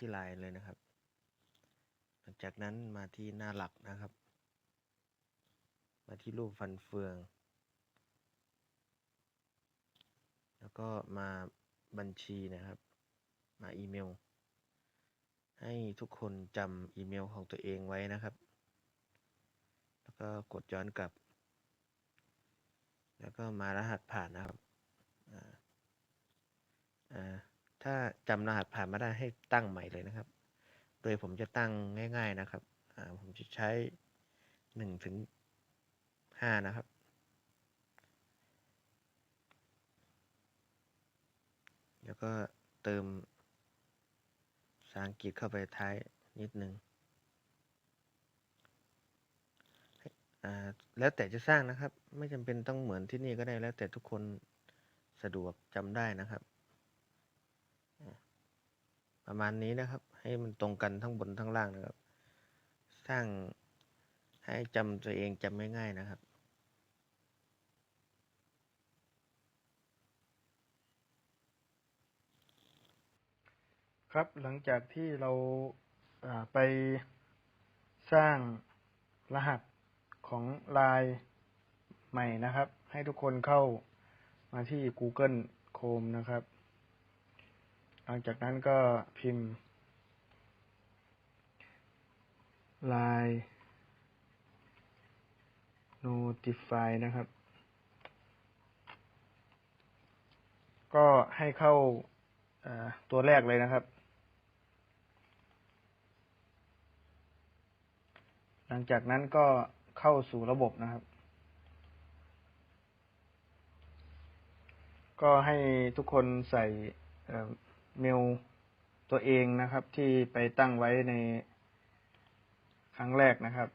ที่ไลน์เลยนะครับ หลังจากนั้นมาที่หน้าหลักนะครับ มาที่รูปฟันเฟือง แล้วก็มาบัญชีนะครับ มาอีเมล ให้ทุกคนจำอีเมลของตัวเองไว้นะครับ แล้วก็กดย้อนกลับ แล้วก็มารหัสผ่านนะครับ อ่า อ่า ถ้าจำรหัสผ่านไม่ได้ให้ตั้งใหม่เลยนะครับ โดยผมจะตั้งง่าย ๆนะครับ ผมจะใช้หนึ่งถึงห้านะครับ แล้วก็เติมภาษาอังกฤษเข้าไปท้ายนิดนึงอ่าแล้วแต่จะสร้างนะครับ ไม่จำเป็นต้องเหมือนที่นี่ก็ได้แล้วแต่ทุกคนสะดวกจำได้นะครับ ประมาณนี้นะครับ ให้มันตรงกันทั้งบนทั้งล่างนะครับ สร้างให้จำตัวเองจำง่ายๆนะครับครับหลังจากที่เราาไปสร้างรหัสของลน์ใหม่นะครับ ให้ทุกคนเข้ามาที่ Google Chrome นะครับ หลังจากนั้นก็พิมพ์ line notify นะครับ ก็ให้เข้าาตัวแรกเลยนะครับ หลังจากนั้นก็เข้าสู่ระบบนะครับ ก็ให้ทุกคนใส่ เมลตัวเองนะครับ ที่ไปตั้งไว้ในครั้งแรกนะครับ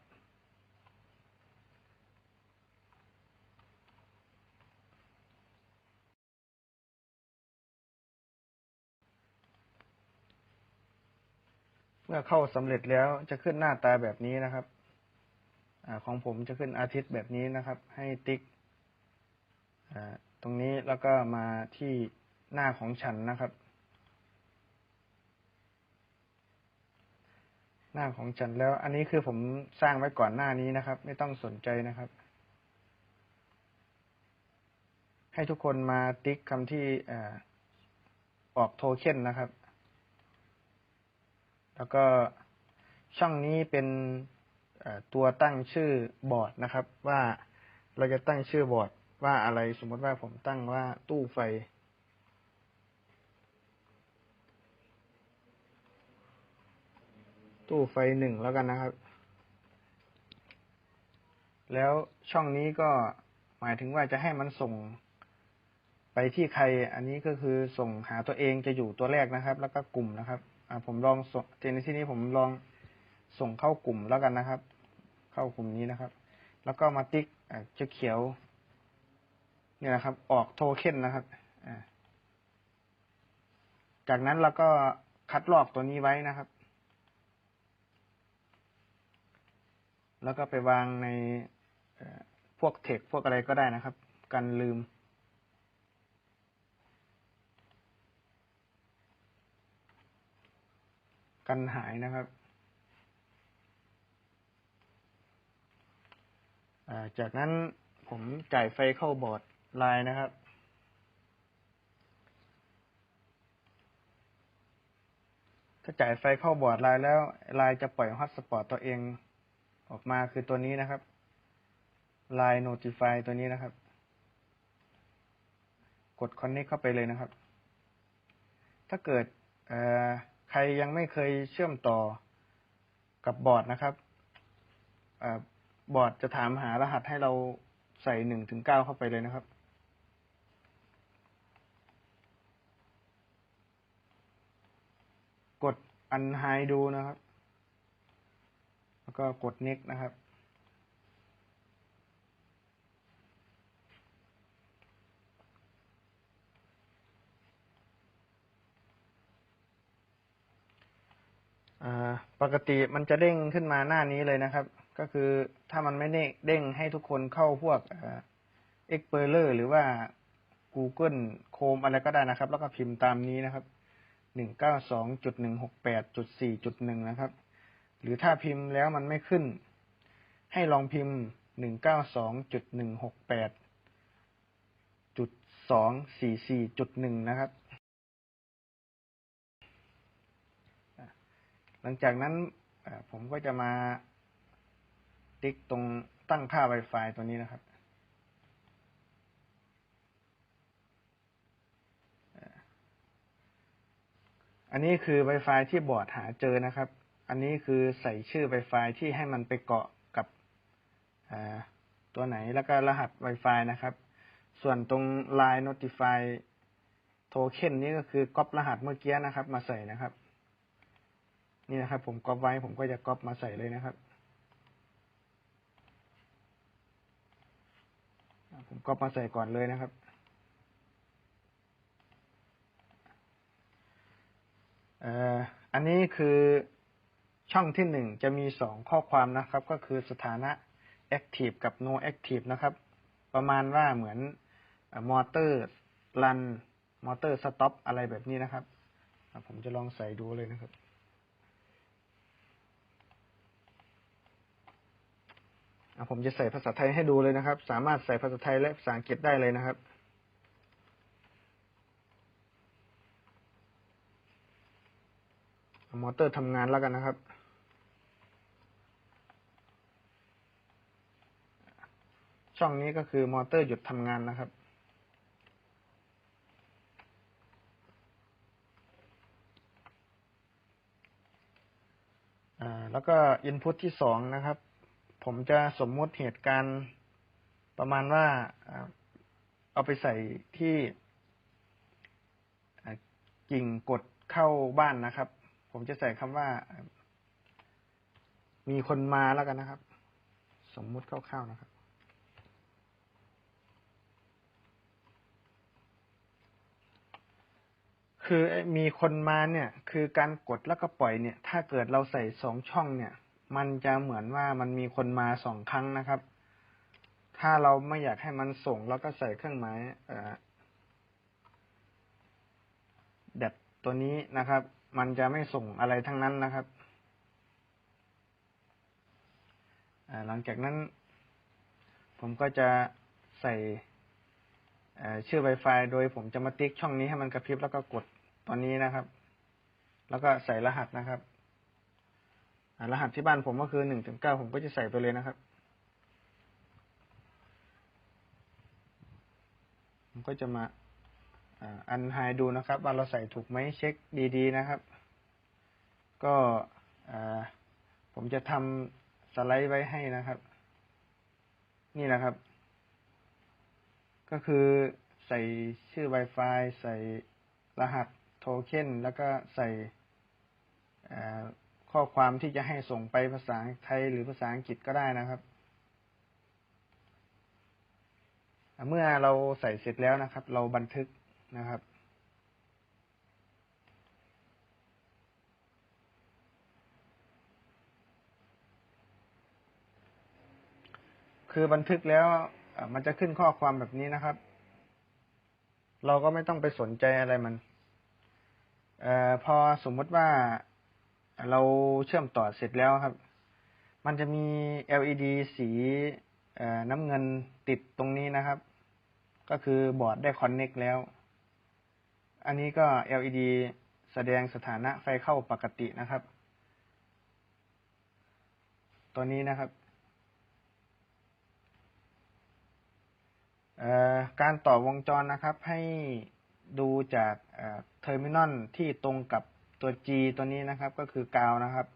เมื่อเข้าสำเร็จแล้วจะขึ้นหน้าตาแบบนี้นะครับอของผมจะขึ้นอาทิตย์แบบนี้นะครับ ให้ติ๊กตรงนี้แล้วก็มาที่หน้าของฉันนะครับ หน้าของฉันแล้ว อันนี้คือผมสร้างไว้ก่อนหน้านี้นะครับ ไม่ต้องสนใจนะครับ ให้ทุกคนมาติ๊กคำที่ออกโทเค็นนะครับ แล้วก็ช่องนี้เป็นตัวตั้งชื่อบอร์ดนะครับ ว่าเราจะตั้งชื่อบอร์ดว่าอะไรสมมติว่าผมตั้งว่าตู้ไฟ ตู้ไฟหนึ่งแล้วกันนะครับ แล้วช่องนี้ก็หมายถึงว่าจะให้มันส่งไปที่ใคร อันนี้ก็คือส่งหาตัวเองจะอยู่ตัวแรกนะครับ แล้วก็กลุ่มนะครับ อ่าผมลองส่งในที่นี้ผมลองส่งเข้ากลุ่มแล้วกันนะครับ เข้ากลุ่มนี้นะครับ แล้วก็มาติ๊กอ่าจะเขียว เนี่ยนะครับ ออกโทเค็นนะครับอ่าจากนั้นเราก็คัดลอกตัวนี้ไว้นะครับ แล้วก็ไปวางในพวกเทคพวกอะไรก็ได้นะครับ กันลืม กันหายนะครับาจากนั้นผมจ่ายไฟเข้าบอร์ดไลน์นะครับ ถ้าจ่ายไฟเข้าบอร์ดไลน์แล้วไลน์จะปล่อยฮอตสปอตตัวเอง ออกมาคือตัวนี้นะครับ Line Notify ตัวนี้นะครับ กด Connect เข้าไปเลยนะครับ ถ้าเกิดใครยังไม่เคยเชื่อมต่อกับบอร์ดนะครับอบอร์ดจะถามหารหัสให้เราใส่หนึ่งถึงเก้าเข้าไปเลยนะครับ กด unhide ดูนะครับ แล้วก็กด next นะครับอ่าปกติมันจะเด้งขึ้นมาหน้านี้เลยนะครับ ก็คือถ้ามันไม่เด้งเด้งให้ทุกคนเข้าพวกเอ่อ Explorer หรือว่า Google Chrome อะไรก็ได้นะครับ แล้วก็พิมพ์ตามนี้นะครับหนึ่งเก้าสองจุดหนึ่งหกแปดจุดสี่จุดหนึ่งนะครับ หรือถ้าพิมพ์แล้วมันไม่ขึ้น ให้ลองพิมพ์หนึ่งเก้าสองจุดหนึ่งหกแปดจุดสองสี่สี่จุดหนึ่งนะครับ หลังจากนั้นผมก็จะมาติ๊กตรงตั้งค่า Wi-Fi ตัวนี้นะครับ อันนี้คือ Wi-Fi ที่บอร์ดหาเจอนะครับ อันนี้คือใส่ชื่อ Wi-Fi ที่ให้มันไปเกาะกับตัวไหนแล้วก็รหัส Wi-Fi นะครับ ส่วนตรง Line Notify Token นี่ก็คือก๊อปรหัสเมื่อกี้นะครับ มาใส่นะครับ นี่นะครับ ผมก๊อปไว้ผมก็จะก๊อปมาใส่เลยนะครับผมก๊อปมาใส่ก่อนเลยนะครับอันนี้คือ ช่องที่หนึ่งจะมีสองข้อความนะครับ ก็คือสถานะ active กับ no active นะครับ ประมาณว่าเหมือนมอเตอร์รันมอเตอร์สต็อปอะไรแบบนี้นะครับ ผมจะลองใส่ดูเลยนะครับ ผมจะใส่ภาษาไทยให้ดูเลยนะครับ สามารถใส่ภาษาไทยและภาษาอังกฤษได้เลยนะครับมอเตอร์ทำงานแล้วกันนะครับ ช่องนี้ก็คือมอเตอร์หยุดทำงานนะครับ แล้วก็ input ที่สองนะครับ ผมจะสมมุติเหตุการณ์ประมาณว่าเอาไปใส่ที่กิ่งกดเข้าบ้านนะครับ ผมจะใส่คำว่า มีคนมาแล้วกันนะครับ สมมุติคร่าวๆนะครับ คือมีคนมาเนี่ย คือการกดแล้วก็ปล่อยเนี่ย ถ้าเกิดเราใส่สองช่องเนี่ย มันจะเหมือนว่ามันมีคนมาสองครั้งนะครับ ถ้าเราไม่อยากให้มันส่งเราก็ใส่เครื่องหมายเอ่อแดดตัวนี้นะครับ มันจะไม่ส่งอะไรทั้งนั้นนะครับหลังจากนั้น ผมก็จะใส่ ชื่อ Wi-Fi โดยผมจะมาติ๊กช่องนี้ให้มันกระพริบแล้วก็กดตอนนี้นะครับ แล้วก็ใส่รหัสนะครับรหัสที่บ้านผมก็คือหนึ่งถึงเก้าผมก็จะใส่ไปเลยนะครับ ผมก็จะมาอ่าอันไฮดูนะครับ ว่าเราใส่ถูกไหมเช็คดีๆนะครับ ก็ผมจะทำสไลด์ไว้ให้นะครับ นี่นะครับ ก็คือใส่ชื่อ Wi-Fi ใส่รหัสโทเค็นแล้วก็ใส่ข้อความที่จะให้ส่งไปภาษาไทยหรือภาษาอังกฤษก็ได้นะครับ เมื่อเราใส่เสร็จแล้วนะครับ เราบันทึกนะครับ คือบันทึกแล้ว มันจะขึ้นข้อความแบบนี้นะครับ เราก็ไม่ต้องไปสนใจอะไรมันออพอสมมติว่าเราเชื่อมต่อเสร็จแล้วครับ มันจะมี LED สีน้ำเงินติดตรงนี้นะครับ ก็คือบอร์ดได้คอนเน็กแล้ว อันนี้ก็ LED แสดงสถานะไฟเข้าปกตินะครับ ตัวนี้นะครับ เอ่อ การต่อวงจรนะครับ ให้ดูจากเทอร์มินอลที่ตรงกับตัว G ตัวนี้นะครับ ก็คือกาวนะครับ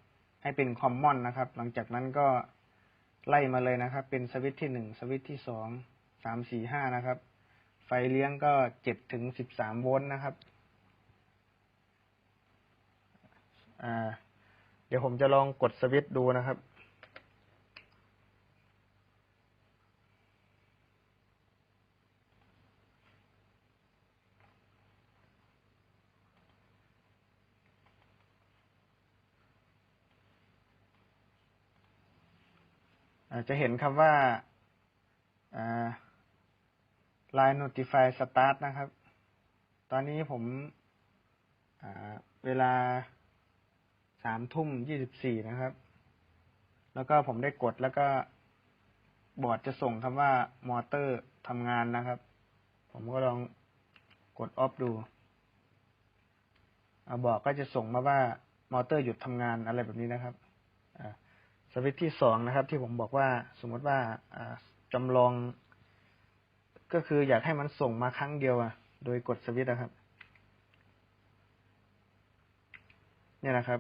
ให้เป็นคอมมอนนะครับ หลังจากนั้นก็ไล่มาเลยนะครับ เป็นสวิตช์ที่หนึ่งสวิตช์ที่สองสามสี่ห้านะครับ ไฟเลี้ยงก็เจ็ดถึงสิบสามโวลต์นะครับเดี๋ยวผมจะลองกดสวิตช์ดูนะครับ จะเห็นคำว่า Line Notify Start นะครับ ตอนนี้ผมเวลาสามทุ่มยี่สิบสี่นะครับ แล้วก็ผมได้กดแล้วก็บอร์ดจะส่งคำว่ามอเตอร์ทำงานนะครับ ผมก็ลองกดออฟดูอ่าบอร์ดก็จะส่งมาว่ามอเตอร์หยุดทำงานอะไรแบบนี้นะครับ สวิตช์ที่สองนะครับ ที่ผมบอกว่าสมมติว่าจำลอง ก็คืออยากให้มันส่งมาครั้งเดียวอะโดยกดสวิตช์นะครับ เนี่ยนะครับ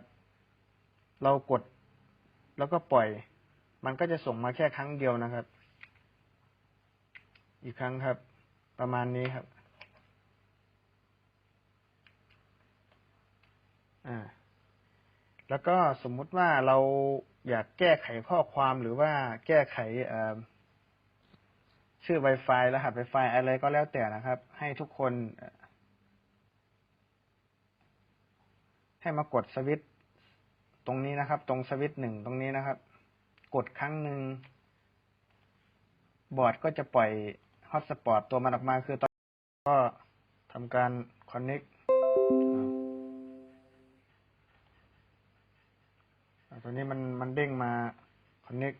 เรากดแล้วก็ปล่อย มันก็จะส่งมาแค่ครั้งเดียวนะครับ อีกครั้งครับ ประมาณนี้ครับ อ่า แล้วก็สมมุติว่าเราอยากแก้ไขข้อความหรือว่าแก้ไขชื่อ Wi-Fi รหัส Wi-Fi อะไรก็แล้วแต่นะครับ ให้ทุกคน ให้มากดสวิตช์ตรงนี้นะครับ ตรงสวิตช์หนึ่งตรงนี้นะครับ กดครั้งหนึ่งบอร์ดก็จะปล่อยฮอตสปอตตัวมันออกมาคือตอนก็ทำการ connect อ่า ตัวนี้มันมันเด้งมา connect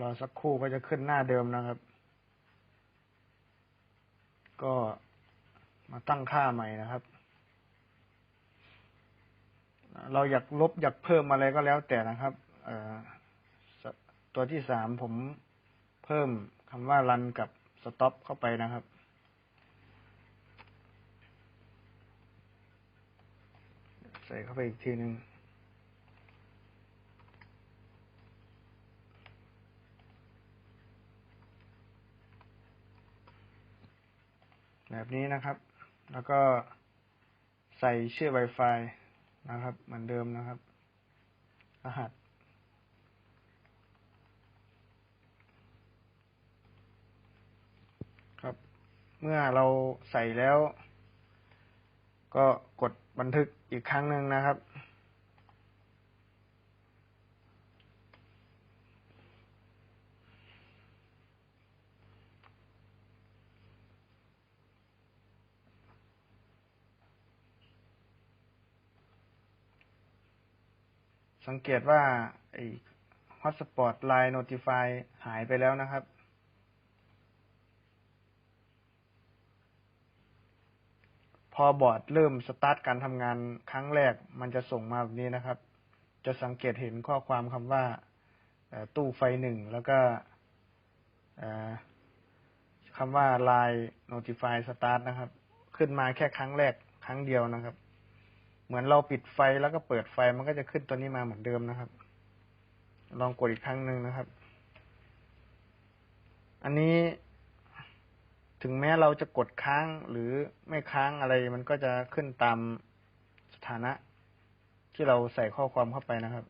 รอสักครู่ก็จะขึ้นหน้าเดิมนะครับ ก็มาตั้งค่าใหม่นะครับ เราอยากลบอยากเพิ่มอะไรก็แล้วแต่นะครับตัวที่สามผมเพิ่มคำว่า run กับ stop เข้าไปนะครับ ใส่เข้าไปอีกทีหนึ่งแบบนี้นะครับ แล้วก็ใส่ชื่อ Wi-Fi นะครับ เหมือนเดิมนะครับ รหัส ครับ เมื่อเราใส่แล้ว ก็กดบันทึกอีกครั้งหนึ่งนะครับ สังเกตว่าไอ้ Hotspot Line Notify หายไปแล้วนะครับ พอบอร์ดเริ่มสตาร์ทการทำงานครั้งแรก มันจะส่งมาแบบนี้นะครับ จะสังเกตเห็นข้อความคำว่าตู้ไฟหนึ่งแล้วก็คำว่า Line Notify Start นะครับ ขึ้นมาแค่ครั้งแรกครั้งเดียวนะครับ เหมือนเราปิดไฟแล้วก็เปิดไฟมันก็จะขึ้นตัวนี้มาเหมือนเดิมนะครับ ลองกดอีกครั้งหนึ่งนะครับ อันนี้ ถึงแม้เราจะกดค้างหรือไม่ค้างอะไร มันก็จะขึ้นตามสถานะ ที่เราใส่ข้อความเข้าไปนะครับ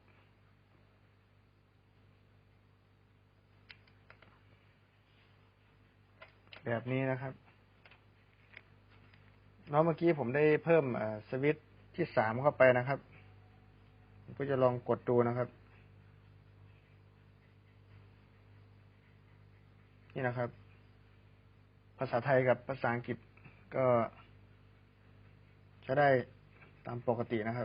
แบบนี้นะครับแล้วเมื่อกี้ผมได้เพิ่มสวิตช์ที่สามเข้าไปนะครับผมก็จะลองกดดูนะครับ นี่นะครับ ภาษาไทยกับภาษาอังกฤษก็จะได้ตามปกตินะครับ